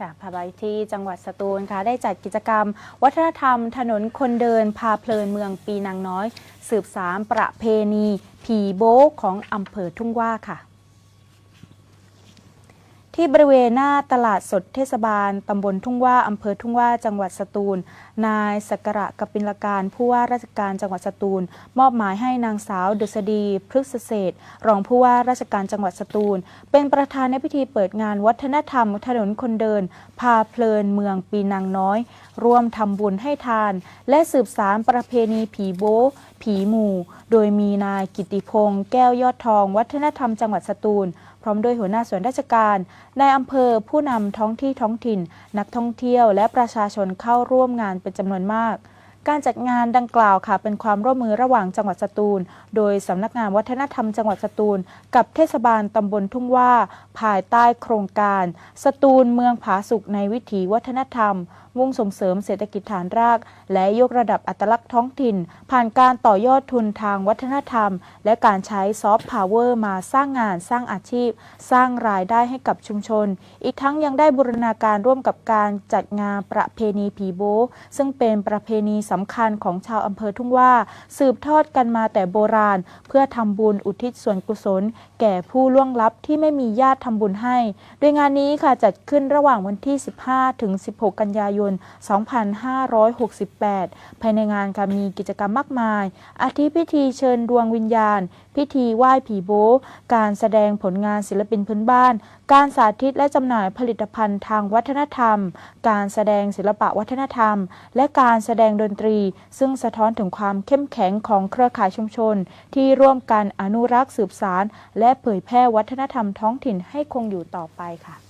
ค่ะพาไปที่จังหวัดสตูลค่ะ ได้จัดกิจกรรม วัฒนธรรม ถนนคนเดิน พาเพลินเมืองปีนางน้อย สืบสารประเพณี ผีโบ๊ะของอำเภอทุ่งว่าค่ะ ที่บริเวณหน้าตลาดสดเทศบาลตำบลทุ่งว่าอำเภอทุ่งว่าจังหวัดสตูล นายสักกระกปินลการผู้ว่าราชการจังหวัดสตูล มอบหมายให้นางสาวดุษฎีพฤกษเศรษฐรองผู้ว่าราชการจังหวัดสตูล เป็นประธานในพิธีเปิดงานวัฒนธรรมถนนคนเดิน พาเพลินเมืองปีนางน้อย ร่วมทำบุญให้ทาน และสืบสารประเพณีผีโบ๊ะผีหมู่ โดยมีนายกิติพงศ์แก้วยอดทอง วัฒนธรรมจังหวัดสตูล พร้อมด้วยหัวหน้าส่วนราชการนายอำเภอผู้นำท้องที่ท้องถิ่น นักท่องเที่ยวและประชาชนเข้าร่วมงานเป็นจำนวนมาก การจัดงานดังกล่าวค่ะเป็นความร่วมมือระหว่างจังหวัดสตูล โดยสำนักงานวัฒนธรรมจังหวัดสตูล กับเทศบาลตำบลทุ่งว่า ภายใต้โครงการ สตูลเมืองผาสุกในวิถีวัฒนธรรม มุ่งส่งเสริมเศรษฐกิจฐานราก และยกระดับอัตลักษณ์ท้องถิ่น ผ่านการต่อยอดทุนทางวัฒนธรรม และการใช้ซอฟต์พาวเวอร์มาสร้างงานสร้างอาชีพ สร้างรายได้ให้กับชุมชน อีกทั้งยังได้บูรณาการร่วมกับการจัดงานประเพณีผีโบซึ่งเป็นประเพณีสำคัญของชาวอำเภอทุ่งว่า สืบทอดกันมาแต่โบราณ เพื่อทำบุญอุทิศส่วนกุศล แก่ผู้ล่วงลับที่ไม่มีญาติทำบุญให้ โดยงานนี้ค่ะจัดขึ้นระหว่างวันที่ 15 ถึง 16 กันยายน2568 ภายในงานค่ะมีกิจกรรมมากมาย อาทิพิธีเชิญดวงวิญญาณ พิธีไหว้ผีโบะการแสดงผลงานศิลปินพื้นบ้าน การสาธิตและจำหน่ายผลิตภัณฑ์ทางวัฒนธรรม การแสดงศิลปะวัฒนธรรม และการแสดงดนตรี ซึ่งสะท้อนถึงความเข้มแข็งของเครือข่ายชุมชน ที่ร่วมกันอนุรักษ์สืบสารและเผยแพร่วัฒนธรรมท้องถิ่นให้คงอยู่ต่อไปค่ะ